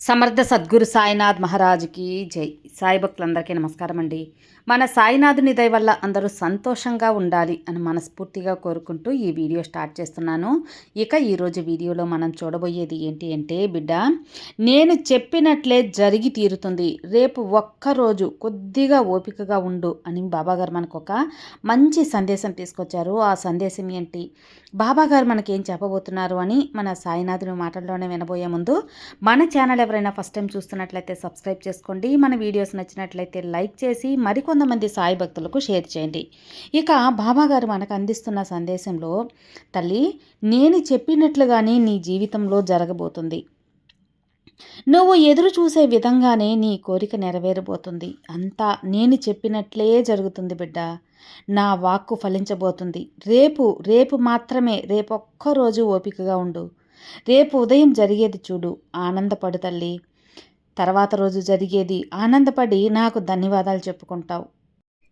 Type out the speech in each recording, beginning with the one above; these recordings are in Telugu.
సమర్థ సద్గురు సాయినాథ్ మహారాజుకి జై. సాయి భక్తులందరికీ నమస్కారం అండి. మన సాయినాథుని దయ వల్ల అందరూ సంతోషంగా ఉండాలి అని మనస్ఫూర్తిగా కోరుకుంటూ ఈ వీడియో స్టార్ట్ చేస్తున్నాను. ఇక ఈరోజు వీడియోలో మనం చూడబోయేది ఏంటి అంటే బిడ్డ నేను చెప్పినట్లే జరిగి తీరుతుంది. రేపు ఒక్కరోజు కొద్దిగా ఓపికగా ఉండు అని బాబాగారు మనకు ఒక మంచి సందేశం తీసుకొచ్చారు. ఆ సందేశం ఏంటి? బాబాగారు మనకేం చెప్పబోతున్నారు అని మన సాయినాథుని మాటల్లోనే వినబోయే ముందు మన ఛానల్ ఎవరైనా ఫస్ట్ టైం చూస్తున్నట్లయితే సబ్స్క్రైబ్ చేసుకోండి. మన వీడియోస్ నచ్చినట్లయితే లైక్ చేసి మరికొంతమంది సాయి భక్తులకు షేర్ చేయండి. ఇక బాబాగారు మనకు అందిస్తున్న సందేశంలో తల్లి నేను చెప్పినట్లుగానే నీ జీవితంలో జరగబోతుంది. నువ్వు ఎదురు చూసే విధంగానే నీ కోరిక నెరవేరబోతుంది. అంతా నేను చెప్పినట్లే జరుగుతుంది బిడ్డ. నా వాక్కు ఫలించబోతుంది. రేపు రేపు మాత్రమే రేపొక్కరోజు ఓపికగా ఉండు. రేపు ఉదయం జరిగేది చూడు. ఆనందపడు తల్లి. తర్వాత రోజు జరిగేది ఆనందపడి నాకు ధన్యవాదాలు చెప్పుకుంటావు.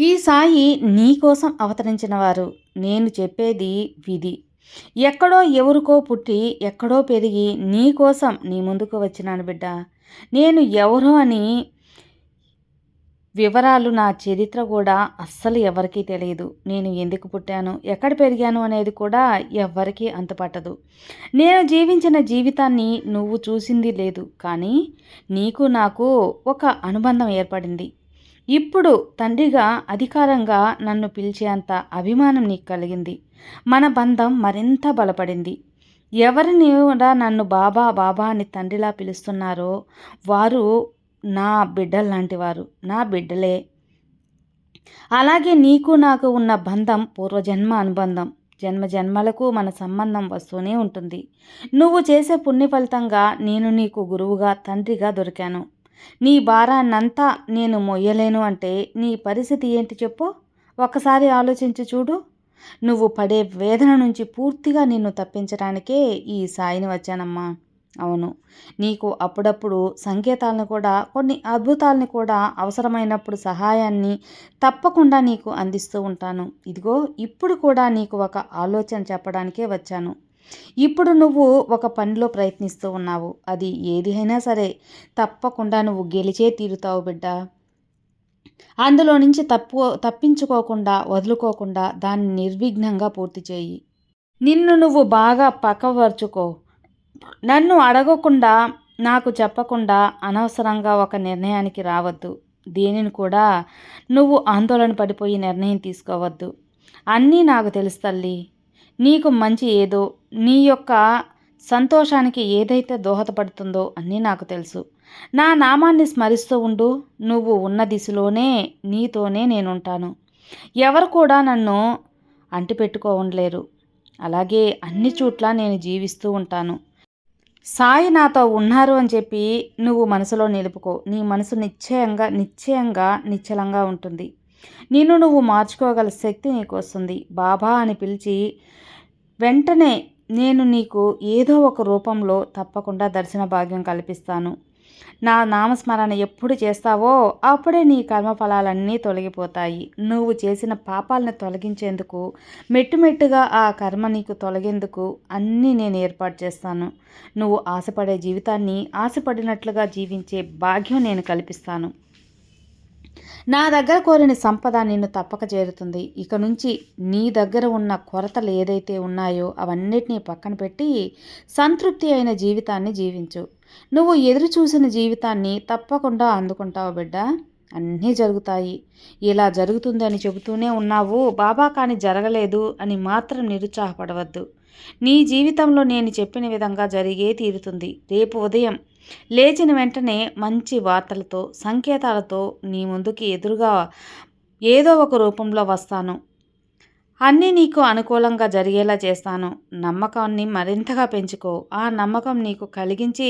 ఈ సాయి నీ కోసం అవతరించిన వారు. నేను చెప్పేది విధి. ఎక్కడో ఎవరికో పుట్టి ఎక్కడో పెరిగి నీకోసం నీ ముందుకు వచ్చినాను బిడ్డ. నేను ఎవరో అని వివరాలు నా చరిత్ర కూడా అస్సలు ఎవరికీ తెలియదు. నేను ఎందుకు పుట్టాను? ఎక్కడ పెరిగాను అనేది కూడా ఎవ్వరికీ అంతుపట్టదు. నేను జీవించిన జీవితాన్ని నువ్వు చూసింది లేదు. కానీ నీకు నాకు ఒక అనుబంధం ఏర్పడింది. ఇప్పుడు తండ్రిగా అధికారంగా నన్ను పిలిచేంత అభిమానం నీకు కలిగింది. మన బంధం మరింత బలపడింది. ఎవరిని కూడా నన్ను బాబా బాబా అని తండ్రిలా పిలుస్తున్నారో వారు నా బిడ్డలు లాంటివారు నా బిడ్డలే. అలాగే నీకు నాకు ఉన్న బంధం పూర్వజన్మ అనుబంధం. జన్మ జన్మలకు మన సంబంధం వస్తూనే ఉంటుంది. నువ్వు చేసే పుణ్య ఫలితంగా నేను నీకు గురువుగా తండ్రిగా దొరికాను. నీ భారాన్నంతా నేను మొయ్యలేను అంటే నీ పరిస్థితి ఏంటి చెప్పు? ఒకసారి ఆలోచించి చూడు. నువ్వు పడే వేదన నుంచి పూర్తిగా నిన్ను తప్పించడానికే ఈ సాయిని వచ్చానమ్మా. అవును. నీకు అప్పుడప్పుడు సంకేతాలను కూడా కొన్ని అద్భుతాలని కూడా అవసరమైనప్పుడు సహాయాన్ని తప్పకుండా నీకు అందిస్తూ ఉంటాను. ఇదిగో ఇప్పుడు కూడా నీకు ఒక ఆలోచన చెప్పడానికే వచ్చాను. ఇప్పుడు నువ్వు ఒక పనిలో ప్రయత్నిస్తూ ఉన్నావు. అది ఏది అయినా సరే తప్పకుండా నువ్వు గెలిచే తీరుతావు బిడ్డ. అందులో నుంచి తప్పు తప్పించుకోకుండా వదులుకోకుండా దాన్ని నిర్విఘ్నంగా పూర్తి చేయి. నిన్ను నువ్వు బాగా పక్కవర్చుకో నన్ను అడగకుండా నాకు చెప్పకుండా అనవసరంగా ఒక నిర్ణయానికి రావద్దు. దేనిని కూడా నువ్వు ఆందోళన పడిపోయి నిర్ణయం తీసుకోవద్దు. అన్నీ నాకు తెలుసు తల్లి. నీకు మంచి ఏదో నీ యొక్క సంతోషానికి ఏదైతే దోహదపడుతుందో అన్నీ నాకు తెలుసు. నా నామాన్ని స్మరిస్తూ ఉండు. నువ్వు ఉన్న దిశలోనే నీతోనే నేనుంటాను. ఎవరు కూడా నన్ను అంటిపెట్టుకోవలేరు అలాగే అన్ని చోట్ల నేను జీవిస్తూ ఉంటాను. సాయి నాతో ఉన్నారు అని చెప్పి నువ్వు మనసులో నిలుపుకో. నీ మనసు నిశ్చయంగా నిశ్చయంగా నిశ్చలంగా ఉంటుంది. నిన్ను నువ్వు మార్చుకోగల శక్తి నీకు వస్తుంది బాబా అని పిలిచి వెంటనే నేను నీకు ఏదో ఒక రూపంలో తప్పకుండా దర్శన భాగ్యం కల్పిస్తాను. నా నామస్మరణ ఎప్పుడు చేస్తావో అప్పుడే నీ కర్మఫలాలన్నీ తొలగిపోతాయి. నువ్వు చేసిన పాపాలను తొలగించేందుకు మెట్టుమెట్టుగా ఆ కర్మ నీకు తొలగేందుకు అన్నీ నేను ఏర్పాటు చేస్తాను. నువ్వు ఆశపడే జీవితాన్ని ఆశపడినట్లుగా జీవించే భాగ్యం నేను కల్పిస్తాను. నా దగ్గర కోరిన సంపద నిన్ను తప్పక చేరుతుంది. ఇక నుంచి నీ దగ్గర ఉన్న కొరతలు ఏదైతే ఉన్నాయో అవన్నిటినీ పక్కన పెట్టి సంతృప్తి అయిన జీవితాన్ని జీవించు. నువ్వు ఎదురు చూసిన జీవితాన్ని తప్పకుండా అందుకుంటావు బిడ్డ. అన్నీ జరుగుతాయి. ఇలా జరుగుతుందని చెబుతూనే ఉన్నావు. బాబా కానీ జరగలేదు అని మాత్రం నిరుత్సాహపడవద్దు. నీ జీవితంలో నేను చెప్పిన విధంగా జరిగే తీరుతుంది. రేపు ఉదయం లేచిన వెంటనే మంచి వార్తలతో సంకేతాలతో నీ ముందుకి ఎదురుగా ఏదో ఒక రూపంలో వస్తాను. అన్నీ నీకు అనుకూలంగా జరిగేలా చేస్తాను. నమ్మకాన్ని మరింతగా పెంచుకో. ఆ నమ్మకం నీకు కలిగించి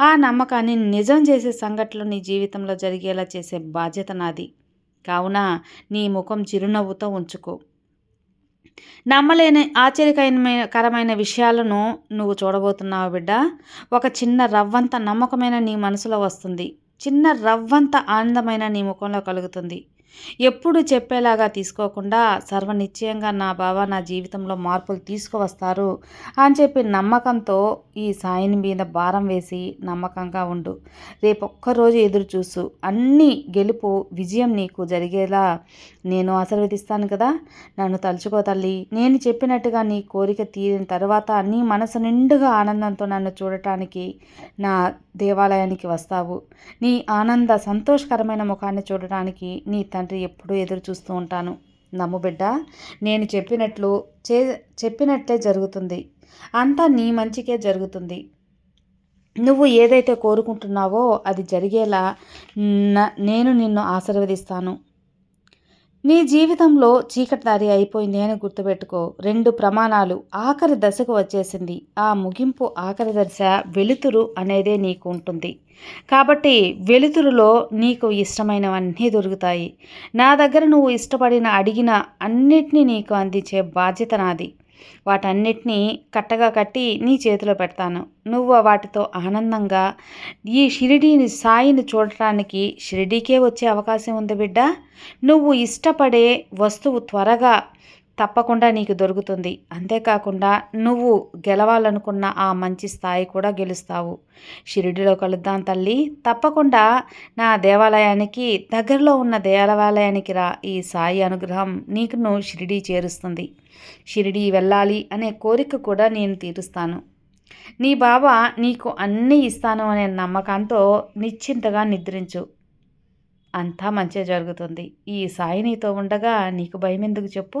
ఆ నమ్మకాన్ని నిజం చేసే సంఘటనలు నీ జీవితంలో జరిగేలా చేసే బాధ్యత నాది. కావున నీ ముఖం చిరునవ్వుతో ఉంచుకో. నమ్మలేని ఆశ్చర్యకరమైన విషయాలను నువ్వు చూడబోతున్నావు బిడ్డ. ఒక చిన్న రవ్వంత నమ్మకమైన నీ మనసులో వస్తుంది. చిన్న రవ్వంత ఆనందమైన నీ ముఖంలో కలుగుతుంది. ఎప్పుడు చెప్పేలాగా తీసుకోకుండా సర్వనిశ్చయంగా నా బావ నా జీవితంలో మార్పులు తీసుకువస్తారు అని చెప్పి నమ్మకంతో ఈ సాయిని మీద భారం వేసి నమ్మకంగా ఉండు. రేపు ఒక్కరోజు ఎదురు చూసు అన్ని గెలుపు విజయం నీకు జరిగేలా నేను ఆశీర్వదిస్తాను కదా. నన్ను తలుచుకో తల్లి. నేను చెప్పినట్టుగా నీ కోరిక తీరిన తర్వాత నీ మనసు నిండుగా ఆనందంతో నన్ను చూడటానికి నా దేవాలయానికి వస్తావు. నీ ఆనంద సంతోషకరమైన ముఖాన్ని చూడటానికి నీ తన తండ్రి ఎప్పుడూ ఎదురు చూస్తూ ఉంటాను. నమ్ము బిడ్డ నేను చెప్పినట్లు చే చెప్పినట్లే జరుగుతుంది. అంతా నీ మంచికే జరుగుతుంది. నువ్వు ఏదైతే కోరుకుంటున్నావో అది జరిగేలా న- నేను నిన్ను ఆశీర్వదిస్తాను. నీ జీవితంలో చీకటిదారి అయిపోయింది అని గుర్తుపెట్టుకో. రెండు ప్రమాణాలు. ఆఖరి దశకు వచ్చేసింది. ఆ ముగింపు ఆఖరి దశ వెలుతురు అనేదే నీకు ఉంటుంది. కాబట్టి వెలుతురులో నీకు ఇష్టమైనవన్నీ దొరుకుతాయి. నా దగ్గర నువ్వు ఇష్టపడిన అడిగిన అన్నిటినీ నీకు అందించే బాధ్యత నాది. వాటన్నిటినీ కట్టగా కట్టి నీ చేతిలో పెడతాను. నువ్వు వాటితో ఆనందంగా ఈ షిరిడీని సాయిని చూడటానికి షిరిడీకే వచ్చే అవకాశం ఉంది బిడ్డ. నువ్వు ఇష్టపడే వస్తువు త్వరగా తప్పకుండా నీకు దొరుకుతుంది. అంతేకాకుండా నువ్వు గెలవాలనుకున్న ఆ మంచి స్థాయి కూడా గెలుస్తావు. షిరిడిలో కలుద్దాం తల్లి. తప్పకుండా నా దేవాలయానికి దగ్గరలో ఉన్న దేవాలయానికి రా. ఈ సాయి అనుగ్రహం నీకును షిరిడి చేరుస్తుంది. షిరిడి వెళ్ళాలి అనే కోరిక కూడా నేను తీరుస్తాను. నీ బాబా నీకు అన్నీ ఇస్తాను అనే నమ్మకంతో నిశ్చింతగా నిద్రించు. అంతా మంచిగా జరుగుతుంది. ఈ సాయి నీతో ఉండగా నీకు భయం ఎందుకు చెప్పు?